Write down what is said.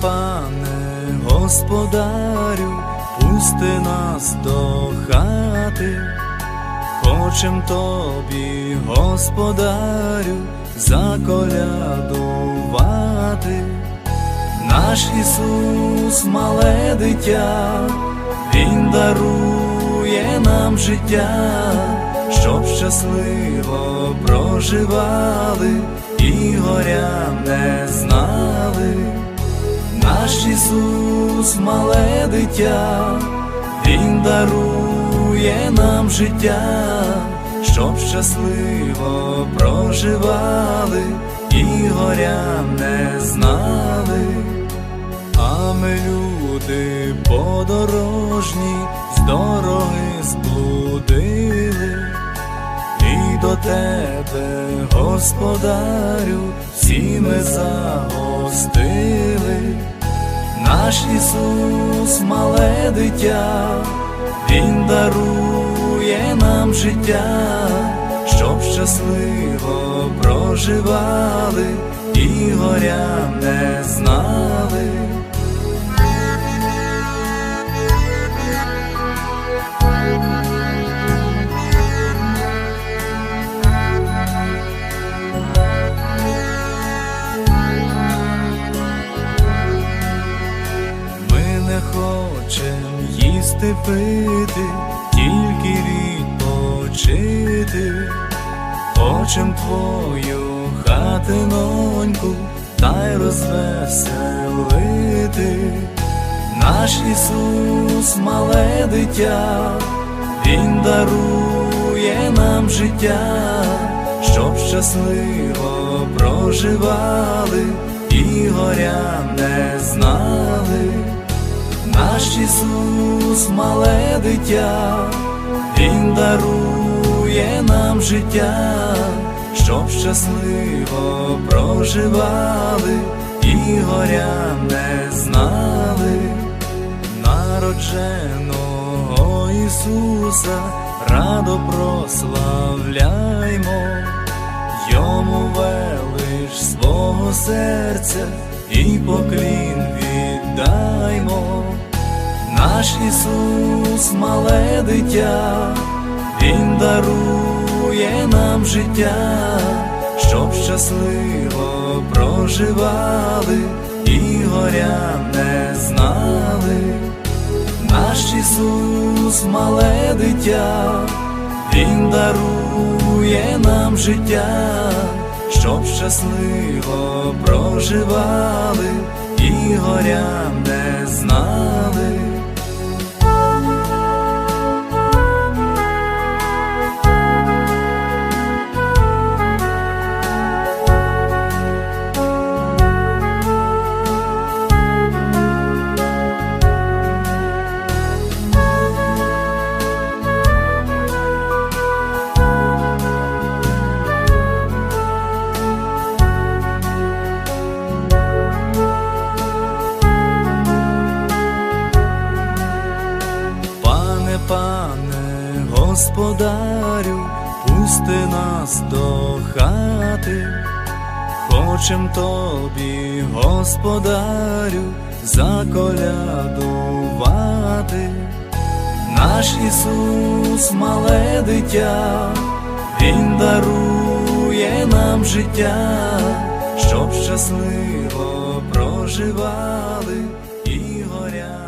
пане, господарю, пусти нас до хати, хочем тобі, господарю, заколядувати. Наш Ісус, мале дитя, Він дарує нам життя, щоб щасливо проживали і горя не знали. Наш Ісус, мале дитя, Він дарує нам життя, щоб щасливо проживали і горя не знали. А ми люди подорожні, з дороги зблудили, до тебе, господарю, всі ми загостили. Наш Ісус, мале дитя, Він дарує нам життя, щоб щасливо проживали і горя не знали. Їсти пити, тільки відпочити. Хочем твою хатиноньку та й розвеселити. Наш Ісус, мале дитя, Він дарує нам життя, щоб щасливо проживали і горя не знали. Наш Ісус, мале дитя, Він дарує нам життя, щоб щасливо проживали і горя не знали. Народженого Ісуса радо прославляймо, Йому велич свого серця і поклін віддаймо. Наш Ісус, мале дитя, Він дарує нам життя, щоб щасливо проживали і горя не знали. Наш Ісус, мале дитя, Він дарує нам життя, щоб щасливо проживали горя не знали. Господарю, пусти нас до хати, хочем тобі, господарю, заколядувати. Наш Ісус, мале дитя, Він дарує нам життя, щоб щасливо проживали і горя